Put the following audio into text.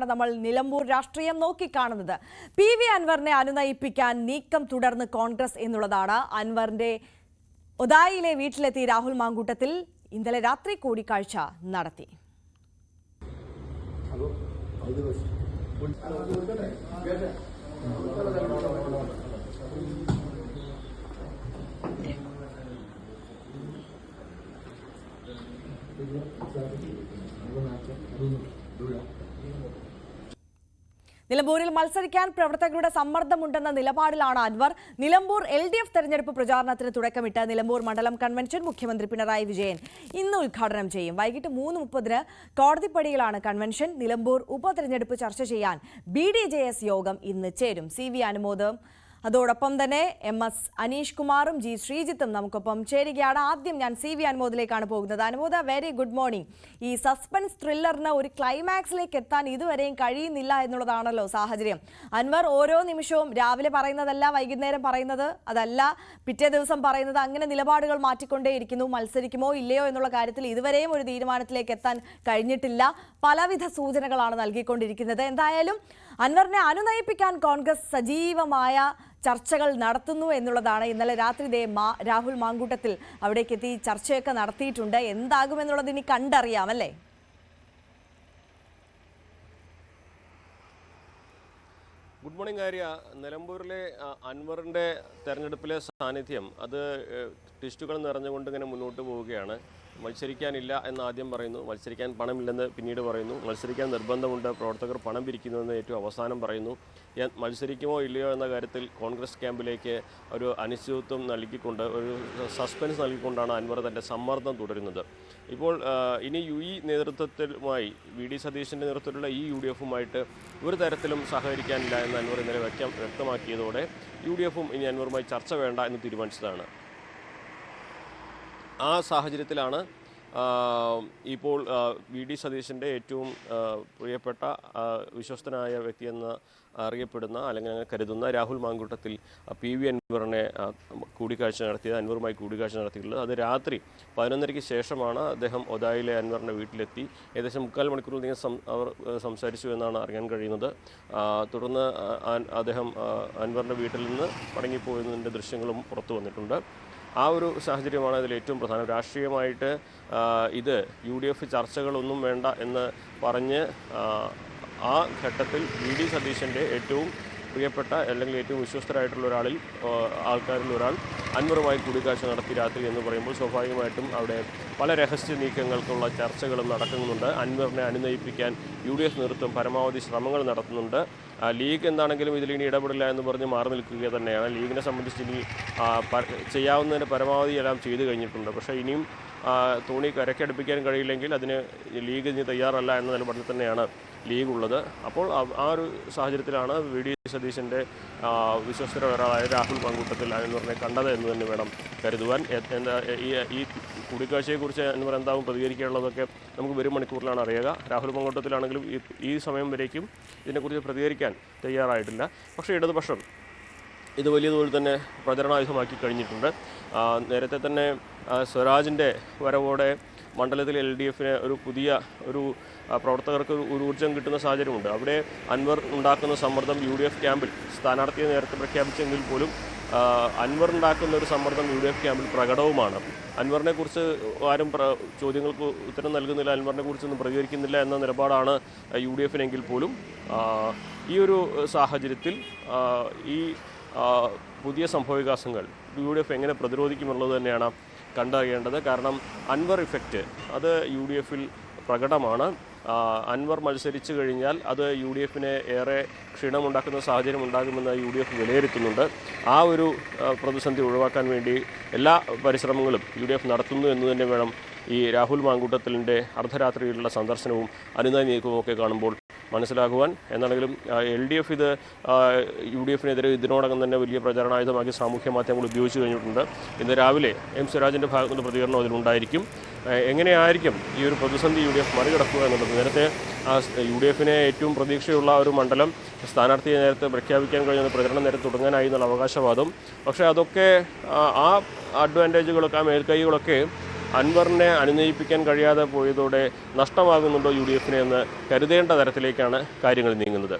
തന്നെയാണ് നമ്മൾ നിലമ്പൂർ രാഷ്ട്രീയം നോക്കിക്കാണുന്നത്. പി വി അൻവറിനെ അനുനയിപ്പിക്കാൻ നീക്കം തുടർന്ന് കോൺഗ്രസ് എന്നുള്ളതാണ് അൻവറിന്റെ ഒതായിലെ വീട്ടിലെത്തി രാഹുൽ മാങ്കൂട്ടത്തിൽ ഇന്നലെ രാത്രി കൂടിക്കാഴ്ച നടത്തി. നിലമ്പൂരിൽ മത്സരിക്കാൻ പ്രവർത്തകരുടെ സമ്മർദ്ദമുണ്ടെന്ന നിലപാടിലാണ് Anvar. Nilambur L D F തെരഞ്ഞെടുപ്പ് പ്രചാരണത്തിന് തുടക്കമിട്ട് നിലമ്പൂർ മണ്ഡലം കൺവെൻഷൻ മുഖ്യമന്ത്രി പിണറായി വിജയൻ ഇന്ന് ഉദ്ഘാടനം ചെയ്യും. വൈകിട്ട് മൂന്ന് മുപ്പതിന് കോടതിപ്പടിയിലാണ് കൺവെൻഷൻ. നിലമ്പൂർ ഉപതെരഞ്ഞെടുപ്പ് ചർച്ച ചെയ്യാൻ ബി യോഗം ഇന്ന് ചേരും. സി വി അനുമോദം. അതോടൊപ്പം തന്നെ എം എസ് അനീഷ് കുമാറും ജി ശ്രീജിത്തും നമുക്കൊപ്പം ചേരുകയാണ്. ആദ്യം ഞാൻ സി വി അനുമോദിലേക്കാണ് പോകുന്നത്. അനുമോദ വെരി ഗുഡ് മോർണിംഗ് ഈ സസ്പെൻസ് ത്രില്ലറിന് ഒരു ക്ലൈമാക്സിലേക്ക് എത്താൻ ഇതുവരെയും കഴിയുന്നില്ല എന്നുള്ളതാണല്ലോ സാഹചര്യം. അൻവർ ഓരോ നിമിഷവും രാവിലെ പറയുന്നതല്ല വൈകുന്നേരം പറയുന്നത് അതല്ല പിറ്റേ ദിവസം പറയുന്നത് അങ്ങനെ നിലപാടുകൾ മാറ്റിക്കൊണ്ടേയിരിക്കുന്നു. മത്സരിക്കുമോ ഇല്ലയോ എന്നുള്ള കാര്യത്തിൽ ഇതുവരെയും ഒരു തീരുമാനത്തിലേക്ക് എത്താൻ കഴിഞ്ഞിട്ടില്ല. പലവിധ സൂചനകളാണ് നൽകിക്കൊണ്ടിരിക്കുന്നത്. എന്തായാലും അൻവറിനെ അനുനയിപ്പിക്കാൻ കോൺഗ്രസ് സജീവമായ ചർച്ചകൾ നടത്തുന്നു എന്നുള്ളതാണ്. ഇന്നലെ രാത്രി ദേ മാ രാഹുൽ മാങ്കൂട്ടത്തിൽ അവിടേക്ക് എത്തി ചർച്ചയൊക്കെ നടത്തിയിട്ടുണ്ട്. എന്താകുമെന്നുള്ളത് ഇനി കണ്ടറിയാമല്ലേ ഗുഡ് മോർണിംഗ് ആര്യ. നിലമ്പൂരിലെ അൻവറിന്റെ തെരഞ്ഞെടുപ്പിലെ സാന്നിധ്യം അത് ടിസ്റ്റുകൾ നിറഞ്ഞുകൊണ്ട് ഇങ്ങനെ മുന്നോട്ട് പോവുകയാണ്. മത്സരിക്കാനില്ല എന്ന് ആദ്യം പറയുന്നു. മത്സരിക്കാൻ പണമില്ലെന്ന് പിന്നീട് പറയുന്നു. മത്സരിക്കാൻ നിർബന്ധമുണ്ട്. പ്രവർത്തകർ പണം പിരിക്കുന്നുവെന്ന് ഏറ്റവും അവസാനം പറയുന്നു. ഞാൻ മത്സരിക്കുമോ ഇല്ലയോ എന്ന കാര്യത്തിൽ കോൺഗ്രസ് ക്യാമ്പിലേക്ക് ഒരു അനിശ്ചിതത്വം നൽകിക്കൊണ്ട് ഒരു സസ്പെൻസ് നൽകിക്കൊണ്ടാണ് അൻവർ തന്റെ സമ്മർദ്ദം തുടരുന്നത്. ഇപ്പോൾ ഇനി യു ഇ നേതൃത്വത്തിലുമായി വി ഡി സതീശന്റെ നേതൃത്വത്തിലുള്ള ഈ യു ഡി എഫുമായിട്ട് ഒരു തരത്തിലും സഹകരിക്കാനില്ല എന്ന് അൻവർ ഇന്നലെ വ്യക്തം വ്യക്തമാക്കിയതോടെ യു ഡി എഫും ഇനി അൻവറുമായി ചർച്ച വേണ്ട എന്ന് തീരുമാനിച്ചതാണ്. ആ സാഹചര്യത്തിലാണ് ഇപ്പോൾ വി ഡി സതീശന്റെ ഏറ്റവും പ്രിയപ്പെട്ട വിശ്വസ്തനായ വ്യക്തിയെന്ന് അറിയപ്പെടുന്ന അല്ലെങ്കിൽ അങ്ങനെ കരുതുന്ന രാഹുൽ മാങ്കൂട്ടത്തിൽ പി വി അൻവറിനെ കൂടിക്കാഴ്ച നടത്തിയത് അൻവറുമായി കൂടിക്കാഴ്ച നടത്തിയിട്ടുള്ളത്. അത് രാത്രി പതിനൊന്നരയ്ക്ക് ശേഷമാണ് അദ്ദേഹം ഒതായിലെ അൻവറിന്റെ വീട്ടിലെത്തി. ഏകദേശം മുക്കാൽ മണിക്കൂറിലധികം സം അവർ സംസാരിച്ചു എന്നാണ് അറിയാൻ കഴിയുന്നത്. തുടർന്ന് അദ്ദേഹം അൻവറിന്റെ വീട്ടിൽ നിന്ന് മടങ്ങിപ്പോയതിന്റെ ദൃശ്യങ്ങളും പുറത്തു വന്നിട്ടുണ്ട്. ആ ഒരു സാഹചര്യമാണ് അതിൽ ഏറ്റവും പ്രധാനം. രാഷ്ട്രീയമായിട്ട് ഇത് യു ഡി എഫ് ചർച്ചകളൊന്നും വേണ്ട എന്ന് പറഞ്ഞ് ആ, ഘട്ടത്തിൽ വി ഡി സതീശന്റെ ഏറ്റവും പ്രിയപ്പെട്ട അല്ലെങ്കിൽ ഏറ്റവും വിശ്വസ്തരായിട്ടുള്ള ഒരാളിൽ ആൾക്കാരിൽ ഒരാൾ അൻവറുമായി കൂടിക്കാഴ്ച നടത്തി രാത്രി എന്ന് പറയുമ്പോൾ സ്വാഭാവികമായിട്ടും അവിടെ പല രഹസ്യ നീക്കങ്ങൾക്കുള്ള ചർച്ചകളും നടക്കുന്നുണ്ട്. അൻവറിനെ അനുനയിപ്പിക്കാൻ യു ഡി എഫ് നേതൃത്വം പരമാവധി ശ്രമങ്ങൾ നടത്തുന്നുണ്ട്. ലീഗ് എന്താണെങ്കിലും ഇതിൽ ഇനി ഇടപെടില്ല എന്ന് പറഞ്ഞ് മാറി നിൽക്കുക തന്നെയാണ്. ലീഗിനെ സംബന്ധിച്ച് ഇനി ചെയ്യാവുന്നതിന്റെ പരമാവധി എല്ലാം ചെയ്തു കഴിഞ്ഞിട്ടുണ്ട്. പക്ഷേ ഇനിയും തോണി കരക്കടുപ്പിക്കാൻ കഴിയില്ലെങ്കിൽ അതിന് ലീഗ് ഇനി തയ്യാറല്ല എന്ന നിലപാടിൽ തന്നെയാണ് ലീഗ് ഉള്ളത് അപ്പോൾ ആ- ഒരു സാഹചര്യത്തിലാണ് വി ഡി സതീശന്റെ വിശ്വസ്തര ഒരാളായ രാഹുൽ പങ്കൂട്ടത്തിൽ അൻവറിനെ കണ്ടത് എന്ന് തന്നെ വേണം കരുതുവാൻ. എന്താ ഈ ഈ കൂടിക്കാഴ്ചയെക്കുറിച്ച് അൻവർ എന്താവും പ്രതികരിക്കാനുള്ളതൊക്കെ നമുക്ക് വരും മണിക്കൂറിലാണ് അറിയുക. രാഹുൽ പങ്കൂട്ടത്തിലാണെങ്കിലും ഈ സമയം വരേക്കും ഇതിനെക്കുറിച്ച് പ്രതികരിക്കാൻ തയ്യാറായിട്ടില്ല. പക്ഷേ ഇടതുപക്ഷം ഇത് വലിയ തന്നെ പ്രചരണായുധമാക്കി കഴിഞ്ഞിട്ടുണ്ട്. നേരത്തെ തന്നെ സ്വരാജിന്റെ വരവോടെ മണ്ഡലത്തിൽ എൽ ഡി എഫിന് ഒരു പുതിയ ഒരു പ്രവർത്തകർക്ക് ഒരു- ഊർജം കിട്ടുന്ന സാഹചര്യമുണ്ട്. അവിടെ അൻവർ ഉണ്ടാക്കുന്ന സമ്മർദ്ദം യു ഡി എഫ് ക്യാമ്പിൽ സ്ഥാനാർത്ഥിയെ നേരത്തെ പ്രഖ്യാപിച്ചെങ്കിൽ പോലും അൻവർ ഉണ്ടാക്കുന്ന ഒരു സമ്മർദ്ദം യു ഡി എഫ് ക്യാമ്പിൽ പ്രകടവുമാണ്. അൻവറിനെ കുറിച്ച് ആരും ചോദ്യങ്ങൾക്ക് ഉത്തരം നൽകുന്നില്ല അൻവറിനെ കുറിച്ചൊന്നും പ്രതികരിക്കുന്നില്ല എന്ന നിലപാടാണ് യു ഡി എഫിനെങ്കിൽ പോലും ഈ ഒരു സാഹചര്യത്തിൽ ഈ പുതിയ പുതിയ സംഭവവികാസങ്ങൾ യു ഡി എഫ് എങ്ങനെ പ്രതിരോധിക്കുമെന്നുള്ളത് തന്നെയാണ് കണ്ടറിയേണ്ടത്. കാരണം അൻവർ ഇഫക്റ്റ് അത് യു ഡി എഫിൽ പ്രകടമാണ്. അൻവർ മത്സരിച്ചു കഴിഞ്ഞാൽ അത് യു ഡി എഫിന് ഏറെ ക്ഷീണമുണ്ടാക്കുന്ന സാഹചര്യം ഉണ്ടാകുമെന്ന് യു ഡി എഫ് വിലയിരുത്തുന്നുണ്ട്. ആ ഒരു പ്രതിസന്ധി ഒഴിവാക്കാൻ വേണ്ടി എല്ലാ പരിശ്രമങ്ങളും യു ഡി എഫ് നടത്തുന്നു എന്ന് തന്നെ വേണം ഈ രാഹുൽ മാങ്കൂട്ടത്തിലിന്റെ അർദ്ധരാത്രിയിലുള്ള സന്ദർശനവും അനുനയ നീക്കവും ഒക്കെ കാണുമ്പോൾ മനസ്സിലാക്കുവാൻ എന്നാണെങ്കിലും എൽ ഡി എഫ് ഇത് യു ഡി എഫിനെതിരെ ഇതിനോടകം തന്നെ വലിയ പ്രചരണായുധമാക്കി സാമൂഹ്യ മാധ്യമങ്ങൾ ഉപയോഗിച്ച് കഴിഞ്ഞിട്ടുണ്ട്. ഇന്ന് രാവിലെ എം സ്വരാജിന്റെ ഭാഗത്തു നിന്ന് പ്രതികരണം അതിലുണ്ടായിരിക്കും എങ്ങനെയായിരിക്കും ഈ ഒരു പ്രതിസന്ധി യു ഡി എഫ് മറികടക്കുക എന്നുള്ളത്? നേരത്തെ യു ഡി എഫിനെ ഏറ്റവും പ്രതീക്ഷയുള്ള ഒരു മണ്ഡലം സ്ഥാനാർത്ഥിയെ നേരത്തെ പ്രഖ്യാപിക്കാൻ കഴിഞ്ഞ പ്രചരണം നേരത്തെ തുടങ്ങാനായി എന്നുള്ള അവകാശവാദം. പക്ഷേ അതൊക്കെ ആ അഡ്വാന്റേജുകളൊക്കെ ആ മേൽക്കൈകളൊക്കെ അൻവറിനെ അനുനയിപ്പിക്കാൻ കഴിയാതെ പോയതോടെ നഷ്ടമാകുന്നുണ്ടോ യു ഡി എഫിനെ എന്ന് കരുതേണ്ട തരത്തിലേക്കാണ് കാര്യങ്ങൾ നീങ്ങുന്നത്.